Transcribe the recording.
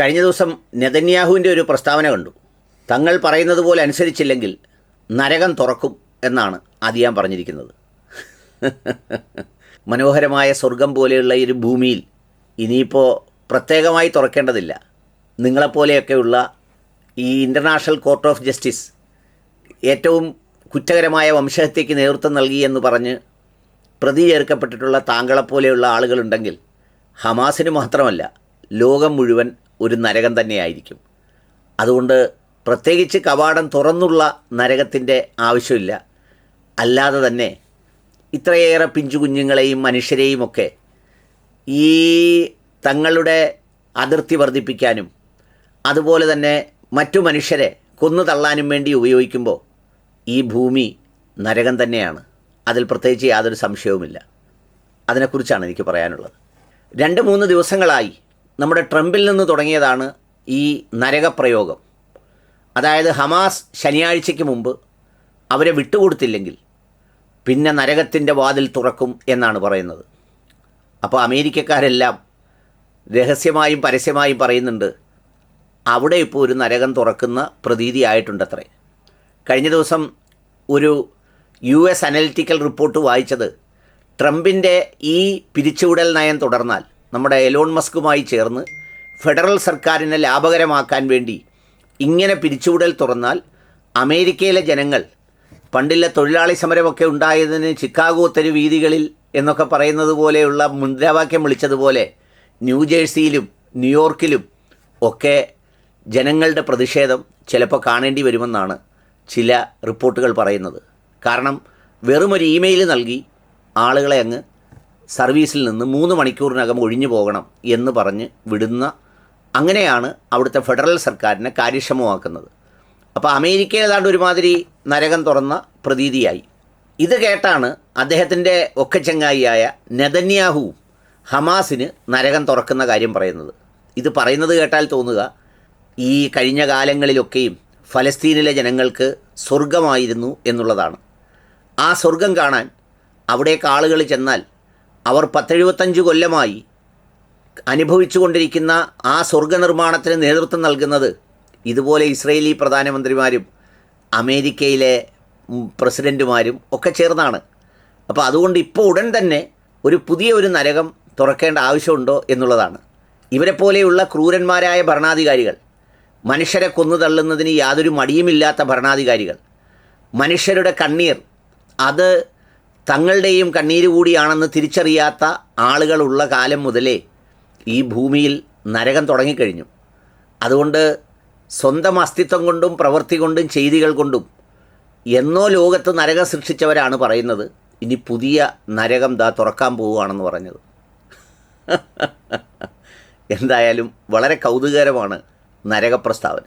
കഴിഞ്ഞ ദിവസം നെതന്യാഹുവിന്റെ ഒരു പ്രസ്താവന കണ്ടു. തങ്ങൾ പറയുന്നത് പോലെ അനുസരിച്ചില്ലെങ്കിൽ നരകം തുറക്കും എന്നാണ് ആദ്യം പറഞ്ഞിരിക്കുന്നത്. മനോഹരമായ സ്വർഗം പോലെയുള്ള ഒരു ഭൂമിയിൽ ഇനിയിപ്പോൾ പ്രത്യേകമായി തുറക്കേണ്ടതില്ല. നിങ്ങളെപ്പോലെയൊക്കെയുള്ള ഈ ഇന്റർനാഷണൽ കോർട്ട് ഓഫ് ജസ്റ്റിസ് ഏറ്റവും കുറ്റകരമായ വംശഹത്യയ്ക്ക് നേതൃത്വം നൽകി എന്ന് പറഞ്ഞ് പ്രതി ചേർക്കപ്പെട്ടിട്ടുള്ള താങ്കളെപ്പോലെയുള്ള ആളുകളുണ്ടെങ്കിൽ ഹമാസിന് മാത്രമല്ല ലോകം മുഴുവൻ ഒരു നരകം തന്നെയായിരിക്കും. അതുകൊണ്ട് പ്രത്യേകിച്ച് കവാടം തുറന്നുള്ള നരകത്തിന്റെ ആവശ്യമില്ല. അല്ലാതെ തന്നെ ഇത്രയേറെ പിഞ്ചു കുഞ്ഞുങ്ങളെയും മനുഷ്യരെയും ഒക്കെ ഈ തങ്ങളുടെ അതിർത്തി വർദ്ധിപ്പിക്കാനും അതുപോലെ തന്നെ മറ്റു മനുഷ്യരെ കൊന്നു തള്ളാനും വേണ്ടി ഉപയോഗിക്കുമ്പോൾ ഈ ഭൂമി നരകം തന്നെയാണ്. അതിൽ പ്രത്യേകിച്ച് യാതൊരു സംശയവുമില്ല. അതിനെക്കുറിച്ചാണ് എനിക്ക് പറയാനുള്ളത്. രണ്ട് മൂന്ന് ദിവസങ്ങളായി നമ്മുടെ ട്രംപിൽ നിന്ന് തുടങ്ങിയതാണ് ഈ നരകപ്രയോഗം. അതായത് ഹമാസ് ശനിയാഴ്ചയ്ക്ക് മുമ്പ് അവരെ വിട്ടുകൊടുത്തില്ലെങ്കിൽ പിന്നെ നരകത്തിന്റെ വാതിൽ തുറക്കും എന്നാണ് പറയുന്നത്. അപ്പോൾ അമേരിക്കക്കാരെല്ലാം രഹസ്യമായും പരസ്യമായും പറയുന്നുണ്ട് അവിടെ ഇപ്പോൾ ഒരു നരകം തുറക്കുന്ന പ്രതീതി ആയിട്ടുണ്ടത്രേ. കഴിഞ്ഞ ദിവസം ഒരു യു എസ് അനലിറ്റിക്കൽ റിപ്പോർട്ട് വായിച്ചത് ട്രംപിന്റെ ഈ പിരിച്ചുവിടൽ നയം തുടർന്നാൽ നമ്മുടെ എലോൺ മസ്കുമായി ചേർന്ന് ഫെഡറൽ സർക്കാരിനെ ലാഭകരമാക്കാൻ വേണ്ടി ഇങ്ങനെ പിരിച്ചുവിടൽ തുറന്നാൽ അമേരിക്കയിലെ ജനങ്ങൾ പണ്ടില്ല തൊഴിലാളി സമരമൊക്കെ ഉണ്ടായതിന് ചിക്കാഗോ തെരു വീതികളിൽ എന്നൊക്കെ പറയുന്നത് പോലെയുള്ള മുദ്രാവാക്യം വിളിച്ചതുപോലെ ന്യൂജേഴ്സിയിലും ന്യൂയോർക്കിലും ഒക്കെ ജനങ്ങളുടെ പ്രതിഷേധം ചിലപ്പോൾ കാണേണ്ടി വരുമെന്നാണ് ചില റിപ്പോർട്ടുകൾ പറയുന്നത്. കാരണം വെറുമൊരു ഇമെയിൽ നൽകി ആളുകളെ അങ്ങ് സർവീസിൽ നിന്ന് മൂന്ന് മണിക്കൂറിനകം ഒഴിഞ്ഞു പോകണം എന്ന് പറഞ്ഞ് വിടുന്ന അങ്ങനെയാണ് അവിടുത്തെ ഫെഡറൽ സർക്കാരിനെ കാര്യക്ഷമമാക്കുന്നത്. അപ്പോൾ അമേരിക്ക ഏതാണ്ട് ഒരുമാതിരി നരകം തുറന്ന പ്രതീതിയായി. ഇത് കേട്ടാണ് അദ്ദേഹത്തിന്റെ ഒക്കെ ചങ്ങായിയായ നെതന്യാഹു ഹമാസിന് നരകം തുറക്കുന്ന കാര്യം പറയുന്നത്. ഇത് പറയുന്നത് കേട്ടാൽ തോന്നുക ഈ കഴിഞ്ഞ കാലങ്ങളിലൊക്കെയും ഫലസ്തീനിലെ ജനങ്ങൾക്ക് സ്വർഗമായിരുന്നു എന്നുള്ളതാണ്. ആ സ്വർഗം കാണാൻ അവിടേക്ക് ആളുകൾ ചെന്നാൽ അവർ പത്തെഴുപത്തഞ്ച് കൊല്ലമായി അനുഭവിച്ചു കൊണ്ടിരിക്കുന്ന ആ സ്വർഗ നിർമ്മാണത്തിന് നേതൃത്വം നൽകുന്നത് ഇതുപോലെ ഇസ്രയേലി പ്രധാനമന്ത്രിമാരും അമേരിക്കയിലെ പ്രസിഡന്റുമാരും ഒക്കെ ചേർന്നാണ്. അപ്പോൾ അതുകൊണ്ട് ഇപ്പോൾ ഉടൻ തന്നെ ഒരു പുതിയ ഒരു നരകം തുറക്കേണ്ട ആവശ്യമുണ്ടോ എന്നുള്ളതാണ്. ഇവരെപ്പോലെയുള്ള ക്രൂരന്മാരായ ഭരണാധികാരികൾ മനുഷ്യരെ കൊന്നു തള്ളുന്നതിന് യാതൊരു മടിയുമില്ലാത്ത ഭരണാധികാരികൾ മനുഷ്യരുടെ കണ്ണീർ അത് തങ്ങളുടെയും കണ്ണീര് കൂടിയാണെന്ന് തിരിച്ചറിയാത്ത ആളുകളുള്ള കാലം മുതലേ ഈ ഭൂമിയിൽ നരകം തുടങ്ങിക്കഴിഞ്ഞു. അതുകൊണ്ട് സ്വന്തം അസ്തിത്വം കൊണ്ടും പ്രവൃത്തി കൊണ്ടും ചെയ്തികൾ കൊണ്ടും എന്നോ ലോകത്ത് നരകം സൃഷ്ടിച്ചവരാണ് പറയുന്നത്. ഇനി പുതിയ നരകം ദാ തുറക്കാൻ പോവുകയാണെന്ന് പറഞ്ഞത്. എന്തായാലും വളരെ കൗതുകകരമാണ് നരകപ്രസ്താവന.